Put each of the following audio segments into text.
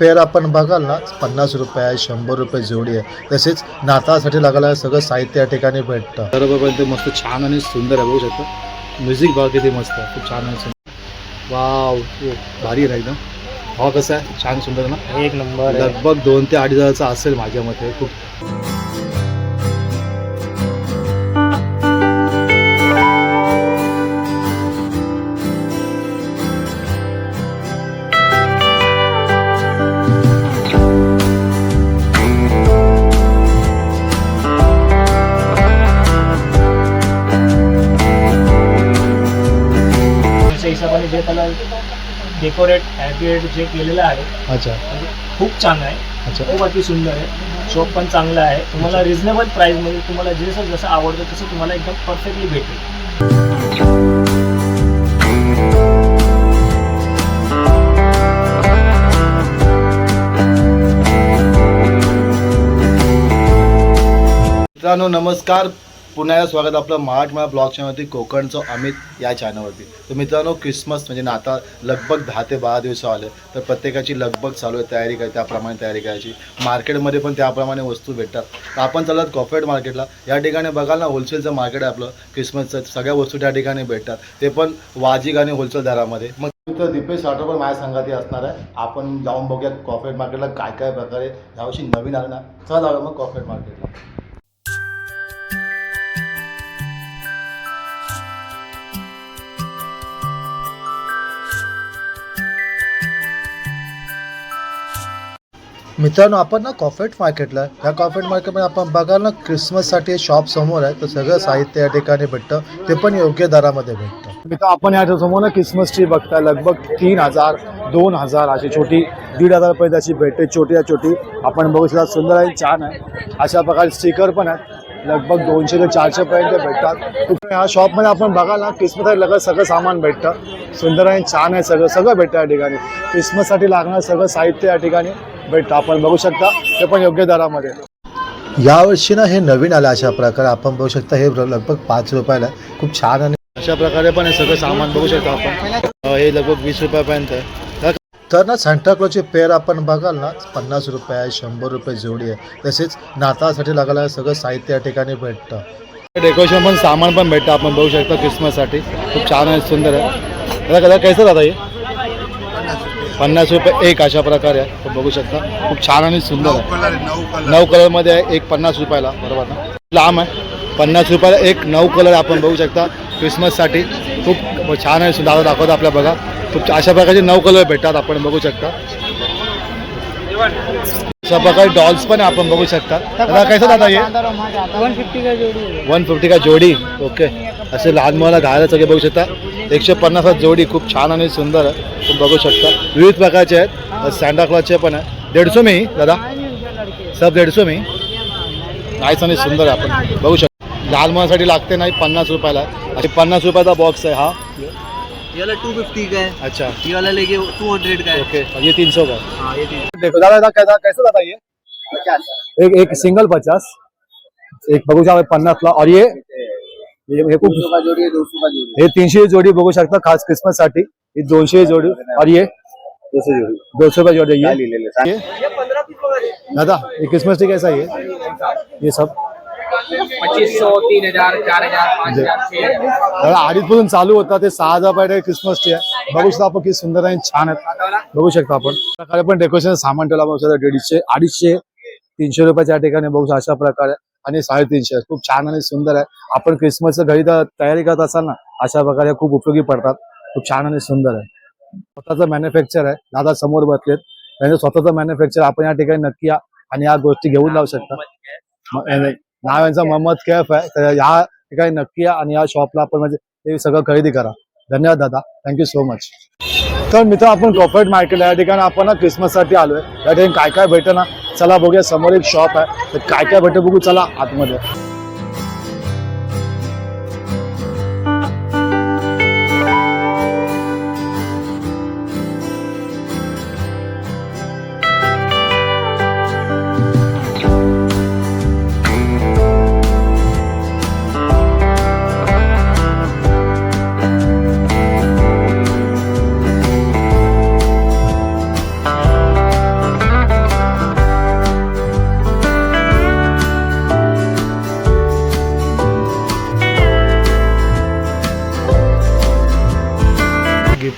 Pair आपण बघाल ना पन्नास रुपये आहे शंभर रुपये जोडी आहे. तसेच नाताळसाठी लागलं सगळं साहित्य या ठिकाणी भेटतं. बरोबर ते मस्त छान आणि सुंदर आहे बघू शकता. म्युझिक बघा किती मस्त आहे खूप छान आणि सुंदर वाव भारी आहे एकदम. भाव कसं आहे छान सुंदर ना. एक नंबर आहे. लगभग दोन ते अडीच हजारचा असेल माझ्या मते खूप. हिशोबाने जे त्याला डेकोरेट हॅपीएड जे केलेलं आहे अच्छा. म्हणजे खूप छान आहे. अच्छा. खूप अति सुंदर आहे. शॉप पण चांगला आहे. तुम्हाला रिझनेबल प्राईसमध्ये तुम्हाला जसं जसं आवडतं तसं तुम्हाला एकदम परफेक्टली भेटेल. मित्रांनो नमस्कार. पुन्हा एकदा स्वागत आपलं मराठमळा ब्लॉग चॅनलवरती कोकणचं अमित या चॅनलवरती तर मित्रांनो क्रिसमस म्हणजे नाताळ लगभग दहा ते बारा दिवस आले तर प्रत्येकाची लगभग चालू आहे तयारी काय त्याप्रमाणे तयारी करायची. मार्केटमध्ये पण त्याप्रमाणे वस्तू भेटतात. तर आपण चालत कॉफेट मार्केटला या ठिकाणी बघाल ना होलसेलचं मार्केट आहे आपलं क्रिसमसचं सगळ्या वस्तू त्या ठिकाणी भेटतात. ते पण वाजिक आणि होलसेल दरामध्ये. मग तर दीपेश राठोड पण माझ्या संघाती असणार आहे. आपण जाऊन बघूया कॉफेट मार्केटला काय काय प्रकारे. यावर्षी नवीन आलं ना चला मग कॉफेट मार्केटला मित्रांनो आपण ना कॉफेट मार्केटला ह्या या कॉफेट मार्केटमध्ये आपण बघाल ना क्रिसमससाठी शॉप समोर आहे. तर सगळं साहित्य या ठिकाणी भेटतं. ते पण योग्य दरामध्ये भेटतं. मित्र आपण या समोर ना क्रिसमस ट्री बघताय. लगभग तीन हजार दोन हजार अशी छोटी दीड हजार रुपये भेटते. छोटी छोटी. आपण बघू शकता सुंदर आणि छान आहे. अशा प्रकारे स्टिकर पण आहेत. लगभग दोनशे ते चारशे पर्यंत भेटतात. खूप ह्या शॉपमध्ये आपण बघाल ना क्रिसमस लगत सगळं सामान भेटतं. सुंदर आणि छान आहे सगळं. सगळं भेटतं या ठिकाणी. क्रिसमससाठी लागणारं सगळं साहित्य या ठिकाणी भेटतं. आपण बघू शकता ते पण योग्य दरामध्ये. यावर्षी ना हे नवीन आलं अशा प्रकारे. आपण बघू शकता हे लगभग पाच रुपयाला आहे. खूप छान आणि अशा प्रकारे पण हे सगळं सामान बघू शकता आपण. हे लगभग वीस रुपयापर्यंत आहे. तर ना सांताक्लॉजचे पेअर आपण बघाल ना पन्नास रुपये आहे शंभर रुपये जोडी आहे. तसेच नाताळसाठी लागलं सगळं साहित्य या ठिकाणी भेटतं. डेकोरेशन पण सामान पण भेटतं. आपण बघू शकता क्रिसमससाठी खूप छान आहे सुंदर आहे. दादा कैसा दादा हे पन्नास रुपये एक अशा प्रकारे आहे. बघू शकता. खूप छान आणि सुंदर आहे. नऊ कलरमध्ये आहे एक पन्नास रुपयाला. बरोबर ना? लांब आहे. पन्नास रुपयाला एक नऊ कलर आपण बघू शकता. क्रिसमससाठी खूप छान आहे सुंदर दाखवतो आपल्या बघा. खूप अशा प्रकारचे नऊ कलर भेटतात आपण बघू शकता. प्रकारे डॉल्स पण आपण बघू शकता दादा कैसा दादा हे वन फिफ्टी का जोडी वन फिफ्टी का जोडी? ओके असे लहान मुलाला घालायला सगळे बघू शकता एकशे पन्नास जोडी खूप छान आणि सुंदर आहे तुम्ही बघू शकता विविध प्रकारचे आहेत सँडाक्लॉजचे पण आहे दीडशे मी दादा? सब दीडशे मी नाईस आणि सुंदर आहे आपण. बघू शकता. लहान मुलांसाठी लागते नाही पन्नास रुपयाला. असे पन्नास रुपयाचा बॉक्स आहे हा. ये वाला का है। अच्छा। ये वाला लेके टू हंड्रेड का है। ओके ये तीन सौ का हाँ। ये तीन देखो दादा दादा कैसा कैसा दादा ये? एक एक सिंगल पचास एक पन्नासला और ये जोड़ी है दो सौ का जोड़ी तीनशे बघू शकता खास क्रिसमस साठी ही दोनशे जोडी और ये दोनशे जोडी। दोनशे रुपये जोडी ये। दादा ये क्रिसमस ट्री कैसा है ये? ये सब। पच्चीस सौ तीन हजार चार हजार पाँच हजार छह दादा अडीच पासून चालू होता ते सहा हजार पर्यंत क्रिसमस ट्री आहे. बघू शकता आपण किती सुंदर आणि छान आहेत बघू शकता आपण. प्रकारे पण डेकोरेशन सामान ठेवला बघू शकता दीडशे अडीचशे तीनशे रुपयाच्या ठिकाणी बघू शकता अशा प्रकारे आणि साडेतीनशे खूप छान आणि सुंदर आहे. आपण क्रिसमसचं घरी तर तयारी करत असाल ना अशा प्रकारे खूप उपयोगी पडतात. खूप छान आणि सुंदर आहे. स्वतःचं मॅन्युफॅक्चर आहे. दादा समोर बसलेत. त्यांचं स्वतःचं मॅन्युफॅक्चर आपण या ठिकाणी नक्की या आणि या गोष्टी घेऊन जाऊ शकता. याने- नाव यांचं मोहम्मद कैफ आहे तर या ठिकाणी नक्की या आणि या शॉपला आपण म्हणजे हे सगळं खरेदी करा. धन्यवाद दादा. थँक्यू सो मच तर मित्र आपण कॉर्पोरेट मार्केट या ठिकाणी आपण ना क्रिसमससाठी आलोय. या ठिकाणी काय काय भेटतं ना? चला बघूया. समोर एक शॉप आहे. तर काय काय भेटतं बघू. चला आतमध्ये.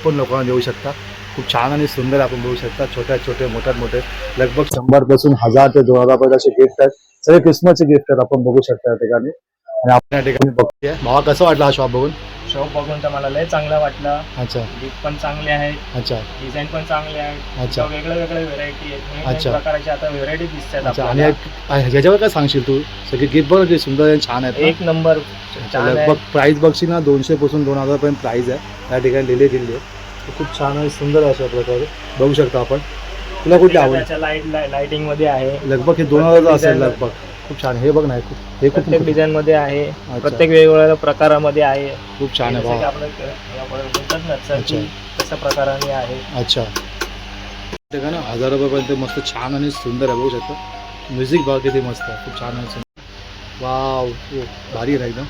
पण लोकांना देऊ शकता. खूप छान आणि सुंदर आपण बघू शकता. छोट्या छोटे मोठ्यात मोठे. लगभग शंभरपासून हजार ते दोन हजार पर्यंत असे गिफ्ट आहेत. सगळे क्रिसमसचे गिफ्ट आहेत. आपण बघू शकता या ठिकाणी. आणि आपण या ठिकाणी बघतोय. भावा कसं वाटलं हा शॉप बघून? शॉप बघून तर मला लय चांगला वाटला. अच्छा. गिफ्ट पण चांगले आहेत. अच्छा. डिझाईन पण चांगले आहेत. अच्छा. वेगळ्या वेगळ्या व्हेरायटी आहेत. अच्छा. प्रकारचे आता व्हेरायटी दिसतात आणि ह्याच्यावर काय सांगशील तू? सगळे गिफ्ट बघ सुंदर आणि छान आहेत? एक नंबर आहे. लगभग प्राइस बघशील ना दोनशे पासून दोन हजार पर्यंत प्राइस आहे. या ठिकाणी लिहिली गेली आहे खूप छान आणि सुंदर आहे अशा प्रकारे. बघू शकता आपण. तुला कुठली आवड? त्याच्या लाइट लाइटिंगमध्ये आहे. लगभग हे दोन हजारचं असेल लगभग. खूप छान. हे बघ ना हे खूप हे खूप प्रत्येक डिझाइनमध्ये आहे. प्रत्येक वेगवेगळ्या प्रकारामध्ये आहे. खूप छान आहे जसं की भावा आपलं क- आपण बोलतात ना सर अच्छा. की तशा प्रकाराने आहे. अच्छा. ते का ना हजार रुपयापर्यंत मस्त छान आणि सुंदर आहे बघू शकता. म्युझिक बघा किती मस्त आहे. खूप छान सुंदर. वाव ओ, भारी आहे ना एकदम.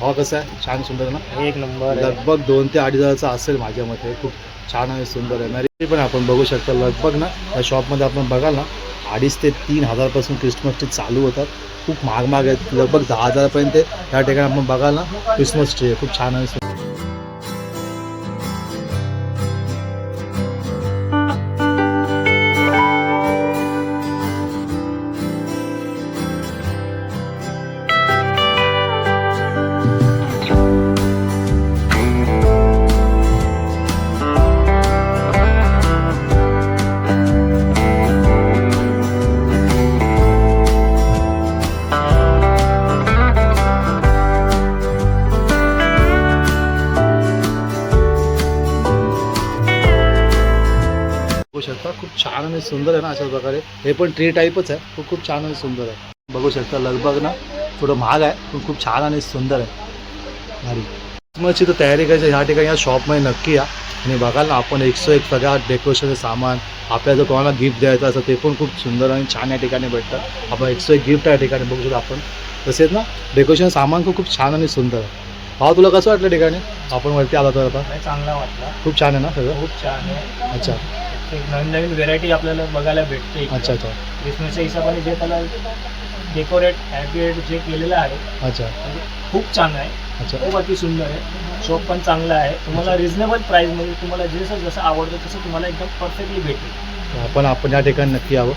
भावा कसं आहे? छान सुंदर आहे ना? एक नंबर आहे. लगभग दोन ते अडीच हजारचा असेल माझ्या मते. खूप छान आणि सुंदर आहे. मॅरी पण आपण बघू शकता. लगभग ना या शॉपमध्ये आपण बघाल ना अडीच ते तीन हजारपासून क्रिसमस ट्री चालू होतात. खूप महाग महाग आहेत. लगभग दहा हजारपर्यंत या ठिकाणी आपण बघाल ना क्रिसमस ट्री आहे खूप छान आणि शकता खूप छान आणि सुंदर आहे ना अशा प्रकारे. हे पण ट्री टाईपच आहे. खूप खूप छान आणि सुंदर आहे. बघू शकता लगभग ना थोडं महाग आहे पण खूप छान आणि सुंदर आहे. भारी. क्रिसमसची तर तयारी करायची ह्या ठिकाणी या शॉपमध्ये नक्की या. आणि बघाल ना आपण एकशे एक सगळ्या डेकोरेशनचं सामान आपल्याला जर कोणाला गिफ्ट द्यायचं असं ते पण खूप सुंदर आणि छान या ठिकाणी भेटतं. आपण एकशे एक गिफ्ट या ठिकाणी बघू शकतो आपण. तसेच ना डेकोरेशन सामान खूप खूप छान आणि सुंदर आहे. भाव तुला कसं वाटलं ठिकाणी? आपण वरती आलो तर आता. चांगला वाटला. खूप छान आहे ना सगळं? खूप छान आहे. अच्छा. एक नवीन नवीन व्हेरायटी आपल्याला बघायला भेटते. अच्छा अच्छा. क्रिसमसच्या हिशोबाने जे त्याला डेकोरेट ॲग्रेट जे केलेलं आहे अच्छा. म्हणजे खूप छान आहे. अच्छा. खूप अति सुंदर आहे. शॉप पण चांगला आहे. तुम्हाला रिझनेबल प्राईसमध्ये तुम्हाला जसं जसं आवडतं तसं तुम्हाला एकदम परफेक्टली भेटेल. आपण आपण या ठिकाणी नक्की यावं.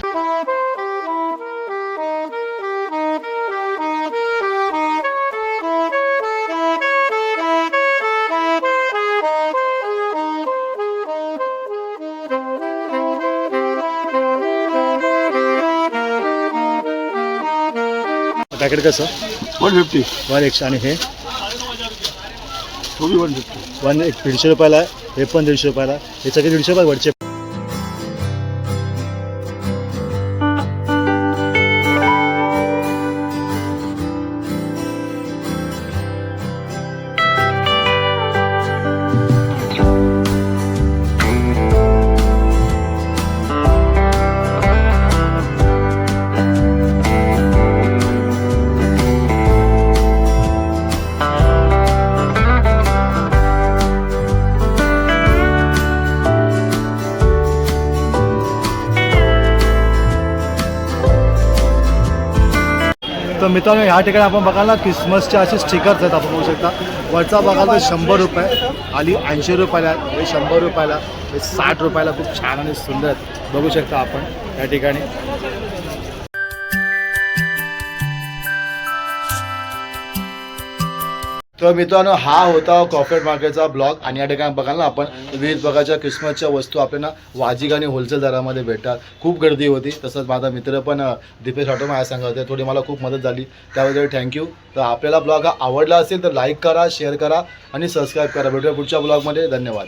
पॅकेट कसं? वन फिफ्टी वन एकशे आणि हे? तो वन फिफ्टी वन एक दीडशे रुपयाला आहे हे पण दीडशे रुपयाला. हे सगळे दीडशे रुपये वरचे मित्रांनो ह्या ठिकाणी आपण बघाल ना क्रिसमसचे असे स्टिकर्स आहेत आपण बघू शकता. वरचा बघाल तर शंभर रुपये. आली ऐंशी रुपयाला आहेत हे शंभर रुपयाला हे साठ रुपयाला खूप छान आणि सुंदर आहेत बघू शकता आपण या ठिकाणी. तर मित्रांनो हा होता कॉर्पोरेट मार्केटचा ब्लॉग आणि या ठिकाणी बघाल ना आपण विविध प्रकारच्या क्रिसमसच्या वस्तू आपल्याला वाजिक आणि होलसेल दरामध्ये भेटतात. खूप गर्दी होती. तसंच माझा मित्र पण दीपेश ऑटो माझ्या सांगत होते. थोडी मला खूप मदत झाली. त्याबद्दल थँक्यू तर आपल्याला ब्लॉग हा आवडला असेल तर लाईक करा शेअर करा आणि सबस्क्राईब करा. भेटूया पुढच्या ब्लॉगमध्ये धन्यवाद.